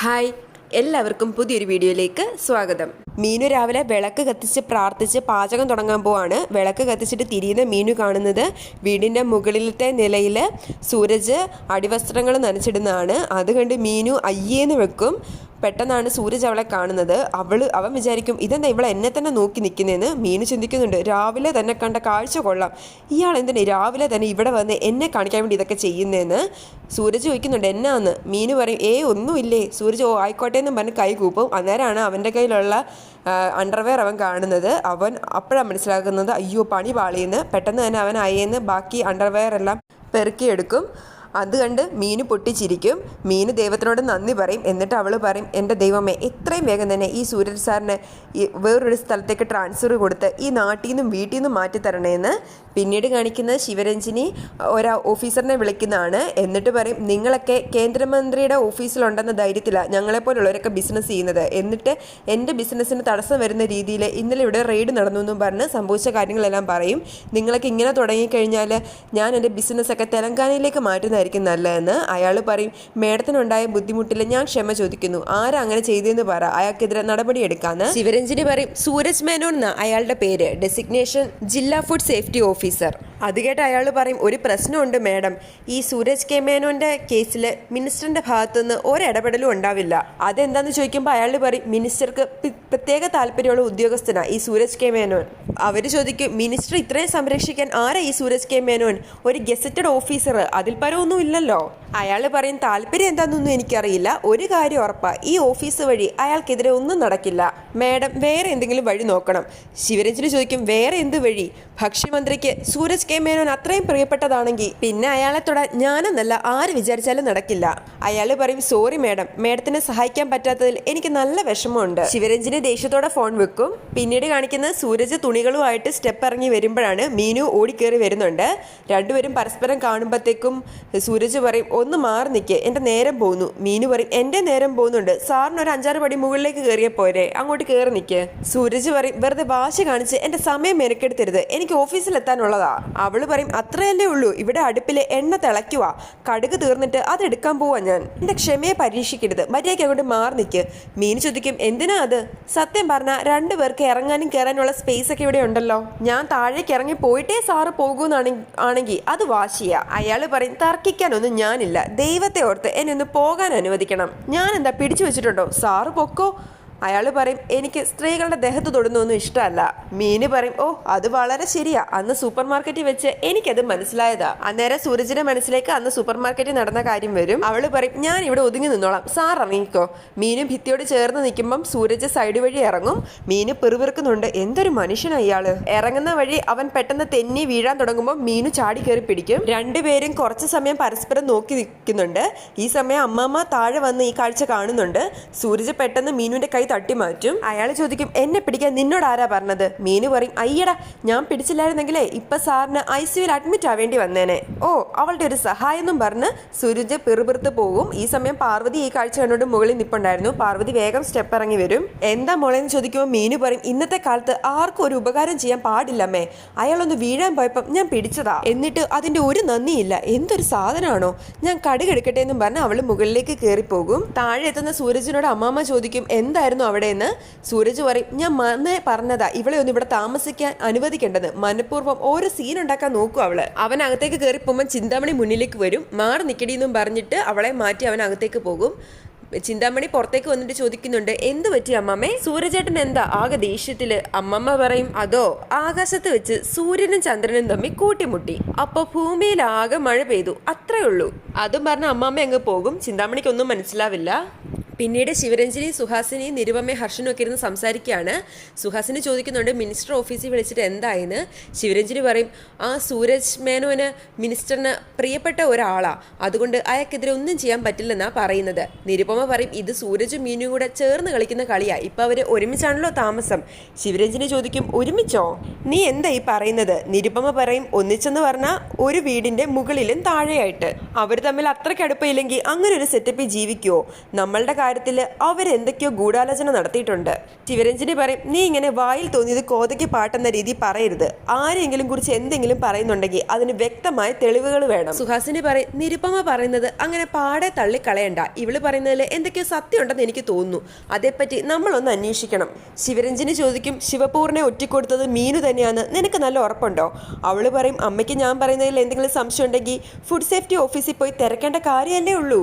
Hi എല്ലാവർക്കും പുതിയൊരു വീഡിയോയിലേക്ക് സ്വാഗതം. മീനു രാവിലെ വിളക്ക് കത്തിച്ച് പ്രാർത്ഥിച്ച് പാചകം തുടങ്ങാൻ പോവാണ്. വിളക്ക് കത്തിച്ചിട്ട് തിരിയുന്ന മീനു കാണുന്നത് വീടിന്റെ മുകളിലത്തെ നിലയിൽ സൂരജ് അടിവസ്ത്രങ്ങൾ നനച്ചിടുന്നതാണ്. അത് കണ്ട് മീനു അയ്യേന്ന് വെക്കും. പെട്ടെന്നാണ് സൂരജ് അവളെ കാണുന്നത്. അവൾ അവൻ വിചാരിക്കും ഇതെന്താ ഇവളെ എന്നെ തന്നെ നോക്കി നിൽക്കുന്നതെന്ന് മീനു ചിന്തിക്കുന്നുണ്ട്. രാവിലെ തന്നെ കണ്ട കാഴ്ച കൊള്ളാം. ഇയാൾ എന്തിനാ രാവിലെ തന്നെ ഇവിടെ വന്ന് എന്നെ കാണിക്കാൻ വേണ്ടി ഇതൊക്കെ ചെയ്യുന്നതെന്ന് സൂരജ് ചോദിക്കുന്നുണ്ട്. എന്നാന്ന്? മീനു പറയും ഏ ഒന്നുമില്ലേ. സൂരജ് ഓ ആയിക്കോട്ടെ എന്നും പറഞ്ഞ് കൈ കൂപ്പും. അന്നേരമാണ് അവന്റെ കയ്യിലുള്ള അണ്ടർവെയർ അവൻ കാണുന്നത്. അവൻ അപ്പോഴാണ് മനസ്സിലാക്കുന്നത് അയ്യോ പണി പാളിയെന്ന് പെട്ടെന്ന് തന്നെ അവൻ അയ്യെന്ന് ബാക്കി അണ്ടർവെയർ എല്ലാം പെറുക്കിയെടുക്കും. അത് കണ്ട് മീന് പൊട്ടിച്ചിരിക്കും. മീന് ദൈവത്തിനോട് നന്ദി പറയും. എന്നിട്ട് അവൾ പറയും എന്റെ ദൈവമേ എത്രയും വേഗം തന്നെ ഈ സൂര്യൻ സാറിന് വേറൊരു സ്ഥലത്തേക്ക് ട്രാൻസ്ഫർ കൊടുത്ത് ഈ നാട്ടിൽ നിന്നും വീട്ടിൽ നിന്നും മാറ്റി തരണേന്ന് പിന്നീട് കാണിക്കുന്നത് ശിവരഞ്ജിനി ഒരു ഓഫീസറിനെ വിളിക്കുന്നതാണ്. എന്നിട്ട് പറയും നിങ്ങളൊക്കെ കേന്ദ്രമന്ത്രിയുടെ ഓഫീസിലുണ്ടെന്ന ധൈര്യത്തിലാണ് ഞങ്ങളെപ്പോലുള്ളവരൊക്കെ ബിസിനസ് ചെയ്യുന്നത്. എന്നിട്ട് എന്റെ ബിസിനസ്സിന് തടസ്സം വരുന്ന രീതിയിൽ ഇന്നലെ ഇവിടെ റെയ്ഡ് നടന്നു എന്നും പറഞ്ഞ് സംഭവിച്ച കാര്യങ്ങളെല്ലാം പറയും. നിങ്ങളൊക്കെ ഇങ്ങനെ തുടങ്ങിക്കഴിഞ്ഞാൽ ഞാൻ എന്റെ ബിസിനസ്സൊക്കെ തെലങ്കാനയിലേക്ക് മാറ്റുന്നതായിരിക്കും നല്ലതെന്ന് അയാൾ പറയും. മേഡത്തിനുണ്ടായ ബുദ്ധിമുട്ടിൽ ഞാൻ ക്ഷമ ചോദിക്കുന്നു. ആരാ അങ്ങനെ പറ. അയാൾക്കെതിരെ നടപടി എടുക്കാന്ന്. ശിവരഞ്ജിനി പറയും സൂരജ് മേനോൻ എന്ന അയാളുടെ പേര്. ഡെസിഗ്നേഷൻ ജില്ലാ ഫുഡ് സേഫ്റ്റി ഓഫീസർ അത് കേട്ട് അയാൾ പറയും ഒരു പ്രശ്നമുണ്ട് മേഡം. ഈ സൂരജ് കെ. മേനോന്റെ കേസിൽ മിനിസ്റ്ററിന്റെ ഭാഗത്തുനിന്ന് ഒരിടപെടലും ഉണ്ടാവില്ല. അതെന്താന്ന് ചോദിക്കുമ്പോൾ അയാൾ പറയും മിനിസ്റ്റർക്ക് പ്രത്യേക താല്പര്യമുള്ള ഉദ്യോഗസ്ഥനാ ഈ സൂരജ് കെ മേനോൻ. അവർ ചോദിക്കും മിനിസ്റ്റർ ഇത്രയും സംരക്ഷിക്കാൻ ആരാ ഈ സൂരജ് കെ മേനോൻ? ഒരു ഗസറ്റഡ് ഓഫീസർ അതിൽ പരമൊന്നും ഇല്ലല്ലോ. അയാൾ പറയും താല്പര്യം എന്താണെന്നൊന്നും എനിക്കറിയില്ല. ഒരു കാര്യം ഉറപ്പാ ഈ ഓഫീസ് വഴി അയാൾക്കെതിരെ ഒന്നും നടക്കില്ല. മാഡം വേറെ എന്തെങ്കിലും വഴി നോക്കണം. ശിവരഞ്ജന് ചോദിക്കും വേറെ എന്ത് വഴി? ഭക്ഷ്യമന്ത്രിക്ക് സൂരജ് കെ. മേനോൻ അത്രയും പ്രിയപ്പെട്ടതാണെങ്കിൽ പിന്നെ അയാളെ തൊടാൻ ഞാനെന്നല്ല ആര് വിചാരിച്ചാലും നടക്കില്ല. അയാൾ പറയും സോറി മാഡം മാഡത്തിനെ സഹായിക്കാൻ പറ്റാത്തതിൽ എനിക്ക് നല്ല വിഷമമുണ്ട്. ശിവരഞ്ജിന് ദേഷ്യത്തോടെ ഫോൺ വെക്കും. പിന്നീട് കാണിക്കുന്ന സൂരജ് തുണികളുമായിട്ട് സ്റ്റെപ്പ് ഇറങ്ങി വരുമ്പോഴാണ് മീനു ഓടിക്കേറി വരുന്നുണ്ട്. രണ്ടുപേരും പരസ്പരം കാണുമ്പോഴത്തേക്കും സൂരജ് പറയും ഒന്ന് മാറി നിൽക്ക് എന്റെ നേരം പോകുന്നു മീനു പറയും എന്റെ നേരം പോകുന്നുണ്ട്. സാറിന് ഒരു അഞ്ചാറ് പടി മുകളിലേക്ക് കയറിയ പോരെ. അങ്ങോട്ട് കയറി നിൽക്ക് സൂരജ് പറയും വെറുതെ വാശി കാണിച്ച് എന്റെ സമയം മെനക്കെടുത്തരുത്. എനിക്ക് ഓഫീസിൽ എത്താനുള്ളതാ അവൾ പറയും അത്രയല്ലേ ഉള്ളൂ. ഇവിടെ അടുപ്പിലെ എണ്ണ തിളയ്ക്കുക കടുക് തീർന്നിട്ട് അതെടുക്കാൻ പോവാ ഞാൻ. എന്റെ ക്ഷമയെ പരീക്ഷിക്കരുത്. മര്യാദയ്ക്ക് അങ്ങോട്ട് മാറി നിൽക്ക് മീൻ ചോദിക്കും എന്തിനാ അത്? സത്യം പറഞ്ഞാൽ രണ്ടു പേർക്ക് ഇറങ്ങാനും കയറാനുള്ള സ്പേസ് ഒക്കെ ഇവിടെ ഉണ്ടല്ലോ. ഞാൻ താഴേക്ക് ഇറങ്ങി പോയിട്ടേ സാറ് പോകുമെന്നാണെങ്കിൽ ആണെങ്കിൽ അത് വാശിയാ. അയാൾ പറയും തർക്കിക്കാനൊന്നും ഞാനില്ല. ദൈവത്തെ ഓർത്ത് എന്നെ ഒന്ന് പോകാൻ അനുവദിക്കണം. ഞാൻ എന്താ പിടിച്ചു വെച്ചിട്ടുണ്ടോ? സാറ് പൊക്കോ? അയാൾ പറയും എനിക്ക് സ്ത്രീകളുടെ ദേഹത്ത് തൊടുന്നൊന്നും ഇഷ്ടമല്ല. മീന് പറയും ഓ അത് വളരെ ശരിയാ. അന്ന് സൂപ്പർ മാർക്കറ്റിൽ വെച്ച് എനിക്കത് മനസ്സിലായതാ. അന്നേരം സൂരജിന്റെ മനസ്സിലേക്ക് അന്ന് സൂപ്പർ മാർക്കറ്റിൽ നടന്ന കാര്യം വരും. അവൾ പറയും ഞാൻ ഇവിടെ ഒതുങ്ങി നിന്നോളാം. സാർ ഇറങ്ങിക്കോ. മീനും ഭിത്തിയോട് ചേർന്ന് നിൽക്കുമ്പം സൂരജ് സൈഡ് വഴി ഇറങ്ങും. മീന് പെറുപിറുക്കുന്നുണ്ട് എന്തൊരു മനുഷ്യനാ ഇയാൾ. ഇറങ്ങുന്ന വഴി അവൻ പെട്ടെന്ന് തെന്നി വീഴാൻ തുടങ്ങുമ്പോൾ മീനു ചാടി കയറി പിടിക്കും. രണ്ടുപേരും കുറച്ച് സമയം പരസ്പരം നോക്കി നിൽക്കുന്നുണ്ട്. ഈ സമയം അമ്മമ്മ താഴെ വന്ന് ഈ കാഴ്ച കാണുന്നുണ്ട്. സൂരജ് പെട്ടെന്ന് മീനുവിന്റെ കൈ തട്ടി മാറ്റും അയാൾ ചോദിക്കും എന്നെ പിടിക്കാൻ നിന്നോട് ആരാ പറഞ്ഞത്? മീനു പറയും അയ്യടാ ഞാൻ പിടിച്ചില്ലായിരുന്നെങ്കിലേ ഇപ്പൊ സാറിന് ഐ സിയുയിൽ അഡ്മിറ്റ് ആവേണ്ടി വന്നേനെ. ഓ അവളുടെ ഒരു സഹായം എന്നും പറഞ്ഞ് സുരജ് പിറുപിറുത്ത് പോകും. ഈ സമയം പാർവതി ഈ കാഴ്ച കണ്ടോട് മുകളിൽ നിപ്പുണ്ടായിരുന്നു. പാർവതി വേഗം സ്റ്റെപ്പ് ഇറങ്ങി വരും. എന്താ മോളെന്ന് ചോദിക്കുമ്പോൾ മീനു പറയും ഇന്നത്തെ കാലത്ത് ആർക്കും ഒരു ഉപകാരം ചെയ്യാൻ പാടില്ലമ്മേ. അയാളൊന്ന് വീഴാൻ പോയപ്പം ഞാൻ പിടിച്ചതാ. എന്നിട്ട് അതിന്റെ ഒരു നന്ദിയില്ല. എന്തൊരു സാധനമാണോ ഞാൻ കടുകെടുക്കട്ടെ എന്നും പറഞ്ഞ് അവൾ മുകളിലേക്ക് കയറിപ്പോകും താഴെ എത്തുന്ന സൂരജിനോട് അമ്മാമ്മ ചോദിക്കും എന്തായിരുന്നു അവിടെയെന്ന് സൂരജ് പറയും. ഞാൻ മന്നേ പറഞ്ഞതാ ഇവളെ ഒന്നും ഇവിടെ താമസിക്കാൻ അനുവദിക്കേണ്ടത്. മനഃപൂർവം ഓരോ സീൻ ഉണ്ടാക്കാൻ നോക്കും അവൾ. അവൻ അകത്തേക്ക് കയറി പോകുമ്പോൾ ചിന്താമണി മുന്നിലേക്ക് വരും. മാറി നിക്കടി എന്നും പറഞ്ഞിട്ട് അവളെ മാറ്റി അവൻ അകത്തേക്ക് പോകും. ചിന്താമണി പുറത്തേക്ക് വന്നിട്ട് ചോദിക്കുന്നുണ്ട് എന്ത് പറ്റി അമ്മമ്മേ സൂര്യചേട്ടൻ എന്താ? ആകെ ദേഷ്യത്തിൽ. അമ്മമ്മ പറയും അതോ ആകാശത്ത് വെച്ച് സൂര്യനും ചന്ദ്രനും തമ്മിൽ കൂട്ടിമുട്ടി. അപ്പൊ ഭൂമിയിൽ ആകെ മഴ പെയ്തു. അത്രേ ഉള്ളൂ. അതും പറഞ്ഞ അമ്മമ്മ അങ്ങ് പോകും. ചിന്താമണിക്കൊന്നും മനസ്സിലാവില്ല. പിന്നീട് ശിവരഞ്ജലി സുഹാസിനി നിരുപമ ഹർഷനും ഒക്കെ ഇരുന്ന് സംസാരിക്കുകയാണ്. സുഹാസിനി ചോദിക്കുന്നുണ്ട് മിനിസ്റ്റർ ഓഫീസിൽ വിളിച്ചിട്ട് എന്തായെന്ന്? ശിവരഞ്ജലി പറയും ആ സൂരജ് മേനോന് മിനിസ്റ്ററിന് പ്രിയപ്പെട്ട ഒരാളാണ് അതുകൊണ്ട് അയാൾക്കെതിരെ ഒന്നും ചെയ്യാൻ പറ്റില്ലെന്നാണ് പറയുന്നത്. നിരുപമ പറയും ഇത് സൂരജും മീനും കൂടെ ചേർന്ന് കളിക്കുന്ന കളിയാണ് ഇപ്പം അവർ ഒരുമിച്ചാണല്ലോ താമസം. ശിവരഞ്ജലി ചോദിക്കും ഒരുമിച്ചോ? നീ എന്താ ഈ പറയുന്നത്? നിരുപമ പറയും ഒന്നിച്ചെന്ന് പറഞ്ഞാൽ ഒരു വീടിന്റെ മുകളിലും താഴെയായിട്ട്. അവർ തമ്മിൽ അത്രയ്ക്ക് അടുപ്പമില്ലെങ്കിൽ അങ്ങനെ ഒരു സെറ്റപ്പിൽ ജീവിക്കുമോ നമ്മളുടെ കാര്യത്തിൽ അവരെന്തൊക്കെയോ ഗൂഢാലോചന നടത്തിയിട്ടുണ്ട്. ശിവരഞ്ജിനി പറയും നീ ഇങ്ങനെ വായിൽ തോന്നിയത് കോതയ്ക്ക് പാട്ടെന്ന രീതി പറയരുത്. ആരെങ്കിലും കുറിച്ച് എന്തെങ്കിലും പറയുന്നുണ്ടെങ്കിൽ അതിന് വ്യക്തമായ തെളിവുകൾ വേണം. സുഹാസിനി പറയും നിരുപമ പറയുന്നത് അങ്ങനെ പാടെ തള്ളിക്കളയണ്ട. ഇവൾ പറയുന്നതിൽ എന്തൊക്കെയോ സത്യം ഉണ്ടെന്ന് എനിക്ക് തോന്നുന്നു. അതേപ്പറ്റി നമ്മളൊന്ന് അന്വേഷിക്കണം. ശിവരഞ്ജിനി ചോദിക്കും ശിവപൂർണെ ഒറ്റിക്കൊടുത്തത് മീനു തന്നെയാണ് നിനക്ക് നല്ല ഉറപ്പുണ്ടോ? അവൾ പറയും അമ്മയ്ക്ക് ഞാൻ പറയുന്നതിൽ എന്തെങ്കിലും സംശയം ഉണ്ടെങ്കിൽ ഫുഡ് സേഫ്റ്റി ഓഫീസിൽ പോയി തിരക്കേണ്ട കാര്യമല്ലേ ഉള്ളൂ.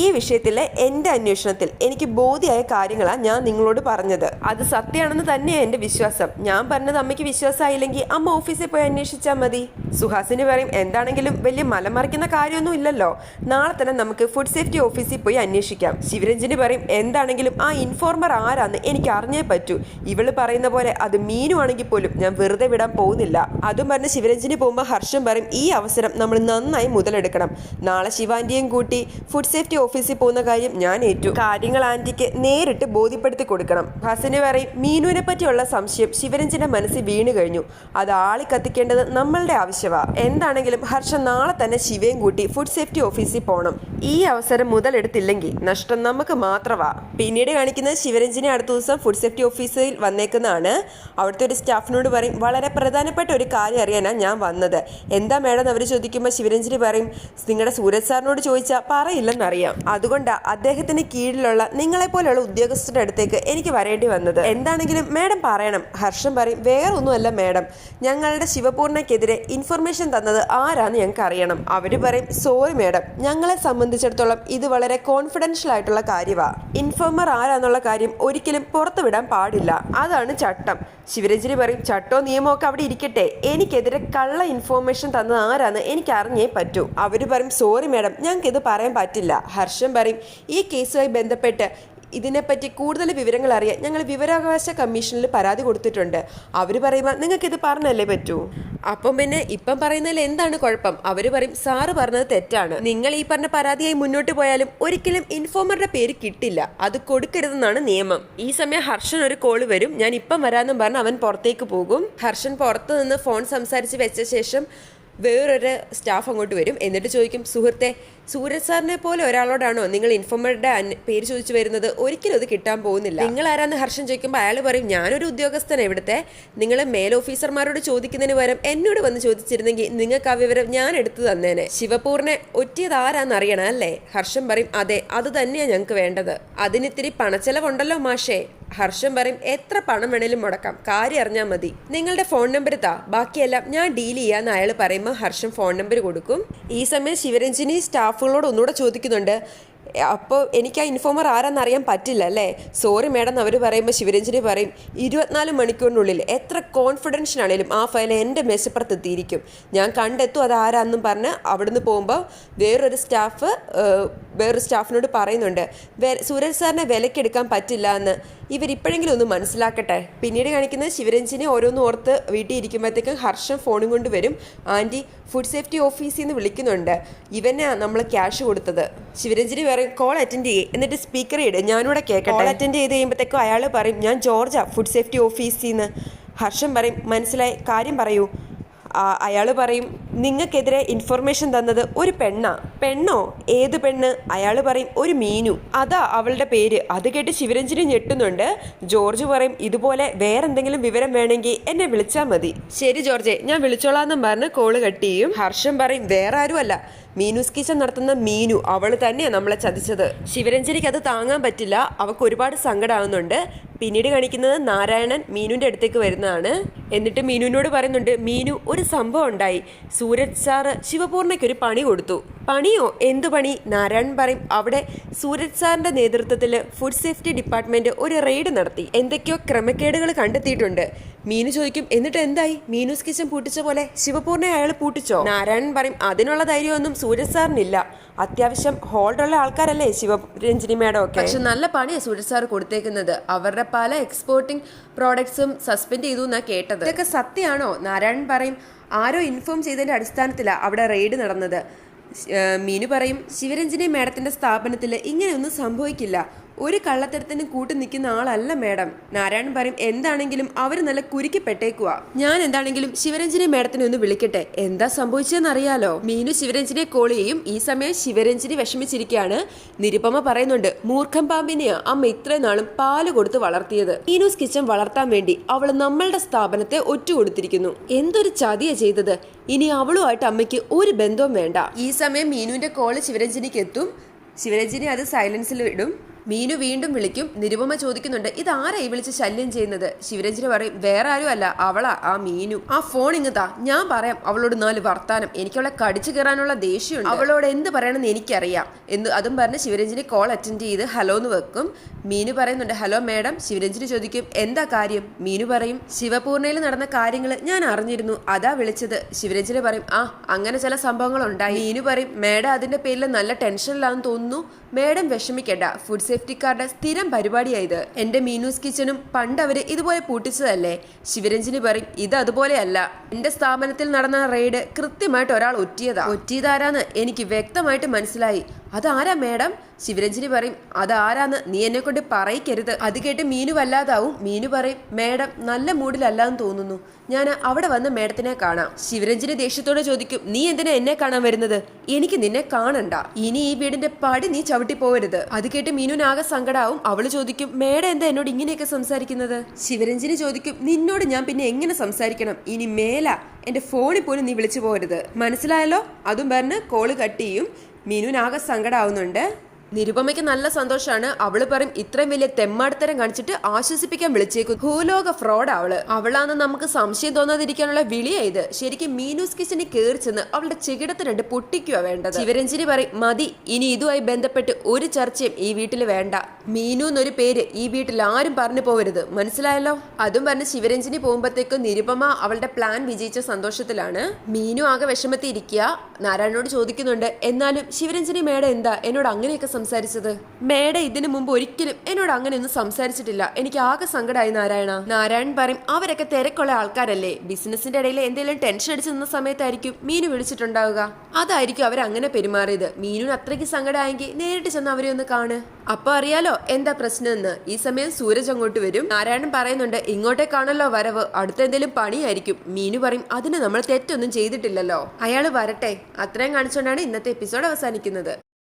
ഈ വിഷയത്തിലെ എന്റെ അന്വേഷണത്തിൽ എനിക്ക് ബോധ്യമായ കാര്യങ്ങളാണ് ഞാൻ നിങ്ങളോട് പറഞ്ഞത്. അത് സത്യമാണെന്ന് തന്നെയാണ് എന്റെ വിശ്വാസം. ഞാൻ പറഞ്ഞത് അമ്മയ്ക്ക് വിശ്വാസമായില്ലെങ്കിൽ അമ്മ ഓഫീസിൽ പോയി അന്വേഷിച്ചാൽ മതി. സുഹാസിന് പറയും എന്താണെങ്കിലും വലിയ മലമറിക്കുന്ന കാര്യമൊന്നും ഇല്ലല്ലോ. നാളെ തന്നെ നമുക്ക് ഫുഡ് സേഫ്റ്റി ഓഫീസിൽ പോയി അന്വേഷിക്കാം. ശിവരഞ്ജിന് പറയും എന്താണെങ്കിലും ആ ഇൻഫോർമർ ആരാന്ന് എനിക്ക് അറിഞ്ഞേ പറ്റൂ. ഇവൾ പറയുന്ന പോലെ അത് മീനു ആണെങ്കിൽ പോലും ഞാൻ വെറുതെ വിടാൻ പോകുന്നില്ല. അതും പറഞ്ഞ് ശിവരഞ്ജിന് പോകുമ്പോൾ ഹർഷം പറയും ഈ അവസരം നമ്മൾ നന്നായി മുതലെടുക്കണം. നാളെ ശിവാന്റിയും കൂട്ടി ഫുഡ് സേഫ്റ്റി ഓഫീസിൽ പോകുന്ന കാര്യം ഞാൻ ഏറ്റു. കാര്യങ്ങൾ ആന്റിക്ക് നേരിട്ട് ബോധ്യപ്പെടുത്തി കൊടുക്കണം. ഹസന് പറയും മീനുവിനെ പറ്റിയുള്ള സംശയം ശിവരഞ്ജന്റെ മനസ്സിൽ വീണു കഴിഞ്ഞു. അത് ആളി കത്തിക്കേണ്ടത് നമ്മളുടെ ആവശ്യമാണ് എന്താണെങ്കിലും ഹർഷൻ നാളെ തന്നെ ശിവയും കൂട്ടി ഫുഡ് സേഫ്റ്റി ഓഫീസിൽ പോകണം ഈ അവസരം മുതലെടുത്തില്ലെങ്കിൽ നഷ്ടം നമുക്ക് മാത്രമാ പിന്നീട് കാണിക്കുന്നത് ശിവരഞ്ജനെ അടുത്ത ദിവസം ഫുഡ് സേഫ്റ്റി ഓഫീസിൽ വന്നേക്കുന്നതാണ്. അവിടുത്തെ ഒരു സ്റ്റാഫിനോട് പറയും വളരെ പ്രധാനപ്പെട്ട ഒരു കാര്യം അറിയാനാണ് ഞാൻ വന്നത്. എന്താ മേഡം അവർ ചോദിക്കുമ്പോൾ ശിവരഞ്ജനി പറയും നിങ്ങളുടെ സൂരജ് സാറിനോട് ചോദിച്ചാൽ പറയില്ലെന്നറിയാം. അതുകൊണ്ട് അദ്ദേഹത്തിന് കീഴിലുള്ള നിങ്ങളെ പോലെയുള്ള ഉദ്യോഗസ്ഥരുടെ അടുത്തേക്ക് എനിക്ക് വരേണ്ടി വന്നത്. എന്താണെങ്കിലും മാഡം പറയണം. ഹർഷം പറയും വേറെ ഒന്നുമല്ല മാഡം. ഞങ്ങളുടെ ശിവപൂർണയ്ക്കെതിരെ ഇൻഫർമേഷൻ തന്നത് ആരാന്ന് ഞങ്ങൾക്ക് അറിയണം. അവർ പറയും സോറി മാഡം. ഞങ്ങളെ സംബന്ധിച്ചിടത്തോളം ഇത് വളരെ കോൺഫിഡൻഷ്യൽ ആയിട്ടുള്ള കാര്യമാണ് ഇൻഫോമർ ആരാന്നുള്ള കാര്യം ഒരിക്കലും പുറത്തുവിടാൻ പാടില്ല. അതാണ് ചട്ടം. ശിവരഞ്ജനി പറയും ചട്ടോ നിയമോ ഒക്കെ അവിടെ ഇരിക്കട്ടെ. എനിക്കെതിരെ കള്ള ഇൻഫോർമേഷൻ തന്നത് ആരാന്ന് എനിക്ക് അറിഞ്ഞേ പറ്റൂ. അവർ പറയും സോറി മാഡം. ഞങ്ങൾക്ക് ഇത് പറയാൻ പറ്റില്ല. ഹർഷം പറയും ഈ കേസുമായി ബന്ധപ്പെട്ട് ഇതിനെപ്പറ്റി കൂടുതൽ വിവരങ്ങൾ അറിയാൻ ഞങ്ങൾ വിവരാവകാശ കമ്മീഷനിൽ പരാതി കൊടുത്തിട്ടുണ്ട്. അവർ പറയുമ്പോൾ നിങ്ങൾക്കിത് പറഞ്ഞല്ലേ പറ്റൂ? അപ്പം പിന്നെ ഇപ്പം പറയുന്നതിൽ എന്താണ് കുഴപ്പം? അവർ പറയും സാറ് പറഞ്ഞത് തെറ്റാണ്. നിങ്ങൾ ഈ പറഞ്ഞ പരാതിയായി മുന്നോട്ട് പോയാലും ഒരിക്കലും ഇൻഫോമറുടെ പേര് കിട്ടില്ല. അത് കൊടുക്കരുതെന്നാണ് നിയമം. ഈ സമയം ഹർഷൻ ഒരു കോൾ വരും. ഞാൻ ഇപ്പം വരാമെന്നും പറഞ്ഞ് അവൻ പുറത്തേക്ക് പോകും. ഹർഷൻ പുറത്ത് നിന്ന് ഫോൺ സംസാരിച്ച് വെച്ച ശേഷം വേറൊരു സ്റ്റാഫ് അങ്ങോട്ട് വരും. എന്നിട്ട് ചോദിക്കും സുഹൃത്തെ സൂരജ് സാറിനെ പോലെ ഒരാളോടാണോ നിങ്ങൾ ഇൻഫോമറുടെ പേര് ചോദിച്ചു വരുന്നത്? ഒരിക്കലും അത് കിട്ടാൻ പോകുന്നില്ല. നിങ്ങൾ ആരാന്ന് ഹർഷൻ ചോദിക്കുമ്പോൾ അയാൾ പറയും ഞാനൊരു ഉദ്യോഗസ്ഥൻ ഇവിടുത്തെ. നിങ്ങൾ മേൽ ഓഫീസർമാരോട് ചോദിക്കുന്നതിന് പകരം എന്നോട് വന്ന് ചോദിച്ചിരുന്നെങ്കിൽ നിങ്ങൾക്ക് ആ വിവരം ഞാൻ എടുത്തു തന്നേനെ. ശിവപൂറിനെ ഒറ്റിയത് ആരാന്ന് അറിയണം അല്ലേ? ഹർഷൻ പറയും അതെ അത് തന്നെയാണ് ഞങ്ങൾക്ക് വേണ്ടത്. അതിനിത്തിരി പണച്ചെലവുണ്ടല്ലോ മാഷേ. ഹർഷം പറയും എത്ര പണം വേണേലും മുടക്കാം. കാര്യം അറിഞ്ഞാൽ മതി. നിങ്ങളുടെ ഫോൺ നമ്പർ താ. ബാക്കിയെല്ലാം ഞാൻ ഡീൽ ചെയ്യാന്ന് അയാൾ പറയുമ്പോൾ ഹർഷം ഫോൺ നമ്പർ കൊടുക്കും. ഈ സമയം ശിവരഞ്ജിനി സ്റ്റാഫുകളോട് ഒന്നുകൂടെ ചോദിക്കുന്നുണ്ട് അപ്പോൾ എനിക്ക് ആ ഇൻഫോമർ ആരാന്ന് അറിയാൻ പറ്റില്ല അല്ലേ? സോറി മേഡം എന്ന് അവർ പറയുമ്പോൾ ശിവരഞ്ജനി പറയും ഇരുപത്തിനാല് മണിക്കൂറിനുള്ളിൽ എത്ര കോൺഫിഡൻഷനാണേലും ആ ഫയൽ എന്റെ മേശപ്പുറത്ത് എത്തിയിരിക്കും ഞാൻ കണ്ടെത്തും അത് ആരാന്നും പറഞ്ഞ് അവിടുന്ന് പോകുമ്പോൾ വേറൊരു സ്റ്റാഫ് വേറൊരു സ്റ്റാഫിനോട് പറയുന്നുണ്ട് സൂരജ് സാറിനെ വിലക്കെടുക്കാൻ പറ്റില്ല എന്ന് ഇവരിപ്പോഴെങ്കിലും ഒന്ന് മനസ്സിലാക്കട്ടെ. പിന്നീട് കാണിക്കുന്നത് ശിവരഞ്ജിനെ ഓരോന്ന് ഓർത്ത് വീട്ടിൽ ഇരിക്കുമ്പോഴത്തേക്കും ഹർഷം ഫോണും കൊണ്ട് വരും. ആന്റി ഫുഡ് സേഫ്റ്റി ഓഫീസിൽ നിന്ന് വിളിക്കുന്നുണ്ട്. ഇവനാ നമ്മൾ ക്യാഷ് കൊടുത്തത്. ശിവരഞ്ജിനി വേറെ കോൾ അറ്റൻഡ് ചെയ്യേ. എന്നിട്ട് സ്പീക്കർ ഇട്. ഞാനിവിടെ കേൾക്കട്ടെ കോൾ അറ്റൻഡ് ചെയ്ത് കഴിയുമ്പോഴത്തേക്കും അയാൾ പറയും ഞാൻ ജോർജാ ഫുഡ് സേഫ്റ്റി ഓഫീസിൽ നിന്ന്. ഹർഷം പറയും മനസ്സിലായി. കാര്യം പറയൂ. അയാൾ പറയും നിങ്ങൾക്കെതിരെ ഇൻഫർമേഷൻ തന്നത് ഒരു പെണ്ണാ. പെണ്ണോ? ഏത് പെണ്ണ്? അയാൾ പറയും ഒരു മീനു. അതാ അവളുടെ പേര്. അത് കേട്ട് ശിവരഞ്ജിനി ഞെട്ടുന്നുണ്ട്. ജോർജ് പറയും ഇതുപോലെ വേറെന്തെങ്കിലും വിവരം വേണമെങ്കിൽ എന്നെ വിളിച്ചാൽ മതി. ശരി ജോർജെ ഞാൻ വിളിച്ചോളാന്നും പറഞ്ഞ് കോൾ കട്ട് ചെയ്യും. ഹർഷം പറയും വേറെ ആരുമല്ല മീനുസ് കിച്ചൻ നടത്തുന്ന മീനു അവൾ തന്നെയാണ് നമ്മളെ ചതിച്ചത്. ശിവരഞ്ജനിക്ക് അത് താങ്ങാൻ പറ്റില്ല. അവൾക്ക് ഒരുപാട് സങ്കടമാകുന്നുണ്ട് പിന്നീട് കാണിക്കുന്നത് നാരായണൻ മീനുവിന്റെ അടുത്തേക്ക് വരുന്നതാണ്. എന്നിട്ട് മീനുവിനോട് പറയുന്നുണ്ട് മീനു ഒരു സംഭവം ഉണ്ടായി. സൂരജ് സാറ് ശിവപൂർണയ്ക്ക് ഒരു പണി കൊടുത്തു. പണിയോ? എന്തു പണി? നാരായണൻ പറയും അവിടെ സൂരജ് സാറിന്റെ നേതൃത്വത്തിൽ ഫുഡ് സേഫ്റ്റി ഡിപ്പാർട്ട്മെന്റ് ഒരു റെയ്ഡ് നടത്തി. എന്തൊക്കെയോ ക്രമക്കേടുകൾ കണ്ടെത്തിയിട്ടുണ്ട്. മീനു ചോദിക്കും എന്നിട്ട് എന്തായി? മീനൂസ് കിച്ചൻ പൂട്ടിച്ച പോലെ ശിവപൂർണ അയാൾ പൂട്ടിച്ചോ? നാരായണൻ പറയും അതിനുള്ള ധൈര്യമൊന്നും സൂരജ് സാറിനില്ല അത്യാവശ്യം ഹോൾഡുള്ള ആൾക്കാരല്ലേ ശിവരഞ്ജിനി മേഡം ഒക്കെ? പക്ഷെ നല്ല പണിയാണ് സൂരജ് സാർ കൊടുത്തേക്കുന്നത്. അവരുടെ പല എക്സ്പോർട്ടിംഗ് പ്രോഡക്ട്സും സസ്പെൻഡ് ചെയ്തു എന്നാണ് കേട്ടത്. ഇതൊക്കെ സത്യമാണോ? നാരായണൻ പറയും ആരോ ഇൻഫോം ചെയ്തതിന്റെ അടിസ്ഥാനത്തിലാണ് അവിടെ റെയ്ഡ് നടന്നത്. മീനു പറയും ശിവരഞ്ജിനി മേഡത്തിന്റെ സ്ഥാപനത്തിൽ ഇങ്ങനെയൊന്നും സംഭവിക്കില്ല. ഒരു കള്ളത്തരത്തിന് കൂട്ടു നിൽക്കുന്ന ആളല്ല മേഡം. നാരായണൻ പറയും എന്താണെങ്കിലും അവർ നല്ല കുരുക്കിപ്പെട്ടേക്കുക ഞാൻ എന്താണെങ്കിലും ശിവരഞ്ജിനെ മാഡത്തിനെ ഒന്ന് വിളിക്കട്ടെ. എന്താ സംഭവിച്ചതെന്ന് അറിയാലോ മീനു ശിവരഞ്ജിനെ കോൾ ചെയ്യും. ഈ സമയം ശിവരഞ്ജിനി വിഷമിച്ചിരിക്കുകയാണ് നിരുപമ പറയുന്നുണ്ട് മൂർഖം പാമ്പിനെയാ അമ്മ ഇത്രയും നാളും പാൽ കൊടുത്ത് വളർത്തിയത്. മീനൂസ് കിച്ചൻ വളർത്താൻ വേണ്ടി അവൾ നമ്മളുടെ സ്ഥാപനത്തെ ഒറ്റുകൊടുത്തിരിക്കുന്നു. എന്തൊരു ചതിയ ചെയ്തത്. ഇനി അവളുമായിട്ട് അമ്മയ്ക്ക് ഒരു ബന്ധവും വേണ്ട. ഈ സമയം മീനുവിന്റെ കോൾ ശിവരഞ്ജനിക്ക് എത്തും. ശിവരഞ്ജനി അത് സൈലൻസിൽ ഇടും. മീനു വീണ്ടും വിളിക്കും. നിരുപമ ചോദിക്കുന്നുണ്ട് ഇത് ആരായി വിളിച്ച് ശല്യം ചെയ്യുന്നത്? ശിവരഞ്ജിനി പറയും വേറെ ആരും അല്ല അവളാ ആ മീനു. ആ ഫോൺ ഇങ്ങത്താ ഞാൻ പറയാം അവളോട് നാല് വർത്താനം. എനിക്ക് അവളെ കടിച്ചു കയറാനുള്ള ദേഷ്യമുണ്ട്. അവളോട് എന്ത് പറയണമെന്ന് എനിക്കറിയാം. എന്ന് അതും പറഞ്ഞ് ശിവരഞ്ജനി കോൾ അറ്റൻഡ് ചെയ്ത് ഹലോ എന്ന് വെക്കും. മീനു പറയുന്നുണ്ട് ഹലോ മാഡം. ശിവരഞ്ജിനി ചോദിക്കും എന്താ കാര്യം? മീനു പറയും ശിവപൂർണയിൽ നടന്ന കാര്യങ്ങൾ ഞാൻ അറിഞ്ഞിരുന്നു അതാ വിളിച്ചത്. ശിവരഞ്ജിനി പറയും ആ അങ്ങനെ ചില സംഭവങ്ങൾ ഉണ്ടായി മീനു പറയും മാഡം അതിന്റെ പേരിൽ നല്ല ടെൻഷനിലാണെന്ന് തോന്നുന്നു. മാഡം വിഷമിക്കേണ്ട ഫുഡ് സേഫ്റ്റിക്കാരുടെ സ്ഥിരം പരിപാടിയായത്. എന്റെ മീനൂസ് കിച്ചണും പണ്ട് അവർ ഇതുപോലെ പൂട്ടിച്ചതല്ലേ? ശിവരഞ്ജിനി പറയും ഇത് അതുപോലെയല്ല. എന്റെ സ്ഥാപനത്തിൽ നടന്ന റെയ്ഡ് കൃത്യമായിട്ട് ഒരാൾ ഒറ്റിയതാ. ഒറ്റിയതാരാന്ന് എനിക്ക് വ്യക്തമായിട്ട് മനസ്സിലായി. അതാരാ മേഡം? ശിവരഞ്ജനി പറയും അതാരാന്ന് നീ എന്നെ കൊണ്ട് പറയിക്കരുത്. അത് കേട്ട് മീനു വല്ലാതാവും. മീനു പറയും മേഡം നല്ല മൂഡിലല്ലാന്ന് തോന്നുന്നു. ഞാൻ അവിടെ വന്ന് മേഡത്തിനെ കാണാം. ശിവരഞ്ജനി ദേഷ്യത്തോടെ ചോദിക്കും നീ എന്തിനാ എന്നെ കാണാൻ വരുന്നത്? എനിക്ക് നിന്നെ കാണണ്ട. ഇനി ഈ വീടിന്റെ പടി നീ ചവിട്ടി പോവരുത്. അത് കേട്ട് മീനുവിനാകെ സങ്കടാവും. അവൾ ചോദിക്കും മേഡം എന്താ എന്നോട് ഇങ്ങനെയൊക്കെ സംസാരിക്കുന്നത്? ശിവരഞ്ജനി ചോദിക്കും നിന്നോട് ഞാൻ പിന്നെ എങ്ങനെ സംസാരിക്കണം? ഇനി മേല എന്റെ ഫോണിൽ പോലും നീ വിളിച്ചു പോകരുത് മനസ്സിലായല്ലോ? അതും പറഞ്ഞ് കോൾ കട്ട് ചെയ്യും. മീനുവിനാകെ സങ്കടാവുന്നുണ്ട് നിരുപമയ്ക്ക് നല്ല സന്തോഷാണ്. അവൾ പറയും ഇത്രയും വലിയ തെമ്മാടിത്തരം കാണിച്ചിട്ട് ആശ്വസിപ്പിക്കാൻ വിളിച്ചേക്കും. ഭൂലോക ഫ്രോഡ് അവൾ. അവളാന്ന് നമുക്ക് സംശയം തോന്നാതിരിക്കാനുള്ള വിളിയാ ഇത്. ശരിക്കും മീനൂസ് കിച്ചന് കയറി ചെന്ന് അവളുടെ ചെകിടത്ത് രണ്ട് പൊട്ടിക്കുക വേണ്ടത്. ശിവരഞ്ജിനി പറയും മതി ഇനി ഇതുമായി ബന്ധപ്പെട്ട് ഒരു ചർച്ചയും ഈ വീട്ടിൽ വേണ്ട. മീനു എന്നൊരു പേര് ഈ വീട്ടിൽ ആരും പറഞ്ഞു പോവരുത്. മനസ്സിലായല്ലോ? അതും പറഞ്ഞ് ശിവരഞ്ജിനി പോകുമ്പോഴത്തേക്കും നിരുപമ അവളുടെ പ്ലാൻ വിജയിച്ച സന്തോഷത്തിലാണ്. മീനു ആകെ വിഷമത്തിരിക്കുക നാരായണനോട് ചോദിക്കുന്നുണ്ട് എന്നാലും ശിവരഞ്ജിനി മേഡം എന്താ? എന്നോട് അങ്ങനെയൊക്കെ സംസാരിച്ചത്? മേഡ ഇതിനു മുമ്പ് ഒരിക്കലും എന്നോട് അങ്ങനെയൊന്നും സംസാരിച്ചിട്ടില്ല. എനിക്ക് ആകെ സങ്കടമായി നാരായണ. നാരായണൻ പറയും അവരൊക്കെ തിരക്കുള്ള ആൾക്കാരല്ലേ. ബിസിനസിന്റെ ഇടയിൽ എന്തെങ്കിലും ടെൻഷൻ അടിച്ചു നിന്ന സമയത്തായിരിക്കും മീനു വിളിച്ചിട്ടുണ്ടാവുക. അതായിരിക്കും അവർ അങ്ങനെ പെരുമാറിയത്. മീനുവിന് അത്രയ്ക്ക് സങ്കടമായെങ്കിൽ നേരിട്ട് ചെന്ന് അവരെ ഒന്ന് കാണ്. അപ്പൊ അറിയാലോ എന്താ പ്രശ്നം എന്ന് ഈ സമയം സൂരജ് അങ്ങോട്ട് വരും. നാരായണൻ പറയുന്നുണ്ട് ഇങ്ങോട്ടേ കാണല്ലോ വരവ്. അടുത്ത എന്തെങ്കിലും പണിയായിരിക്കും. മീനു പറയും അതിന് നമ്മൾ തെറ്റൊന്നും ചെയ്തിട്ടില്ലല്ലോ. അയാൾ വരട്ടെ. അത്രയും കാണിച്ചുകൊണ്ടാണ് ഇന്നത്തെ എപ്പിസോഡ് അവസാനിക്കുന്നത്.